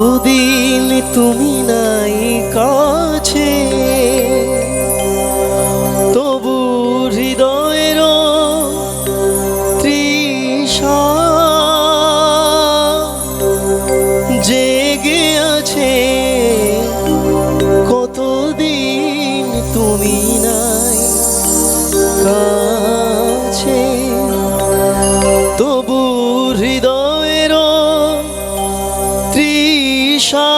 দুদিন তুমি নাই তৃষা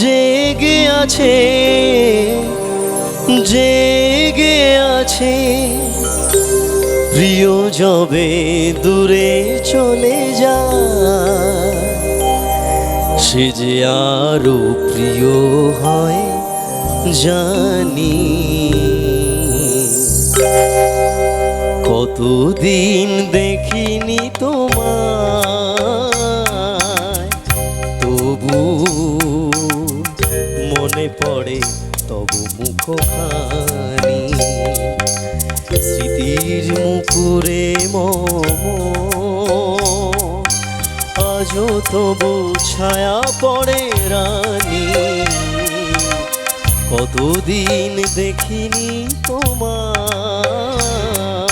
জেগে আছে জেগে আছে। প্রিয় যবে দূরে চলে যা, সে যে আরও প্রিয় হয় জানি। কতদিন দেখিনি মুখখানি স্মৃতির মুকুরে মম। আজও তবু ছায়া পড়ে রানী। কতদিন দেখিনি তোমার।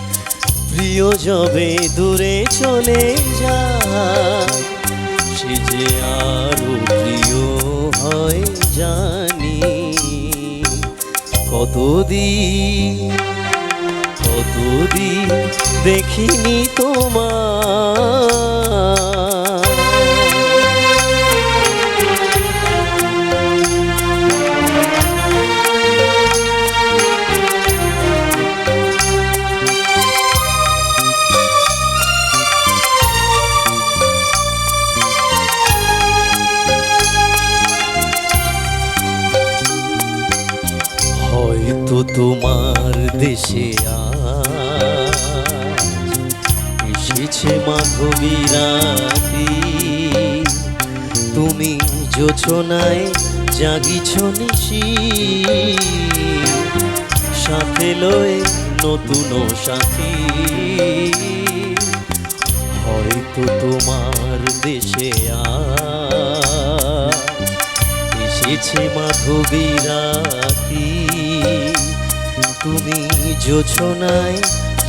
প্রিয় যবে দূরে চলে যা সে যে আরও প্রিয় হয় জানি। কতদিন কতদিন দেখিনি তোমার দেশে এসেছে মাধবী রাতি তুমি যোচনায় জাগিছ নিশি। সাথে লয়ে নতুন সাথী। হয়তো তোমার দেশে আজ এসেছে মাধবী রাতি তুমি যোছনায়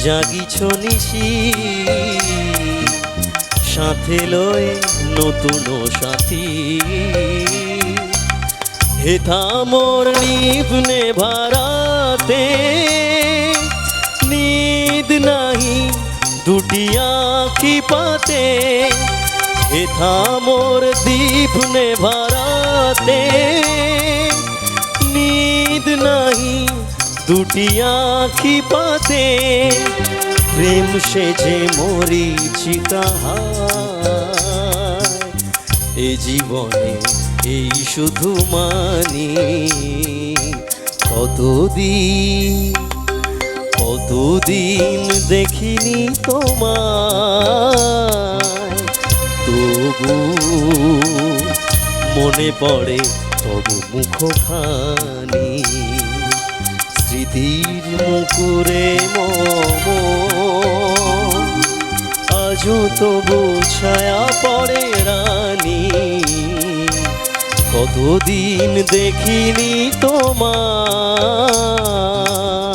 জাগিছ নিশি। সাথে লয়ে নতুন সাথী। হেথা মোর নিভনে ভারাতে নিদ নাহি দুটি আঁখি পাতে। হেথা মোর দীপ নে ভারাতে দুটি আঁখি পাতে, প্রেম সে যে মরি এ জীবনে এই শুধু মানি, কতদিন কতদিন দেখিনি তোমায়। তবু মনে পড়ে তবু মুখখানি। স্মৃতির মুকুরে মম। আজও তো ছায়া পড়ে রানী। কতদিন দেখিনি তোমার।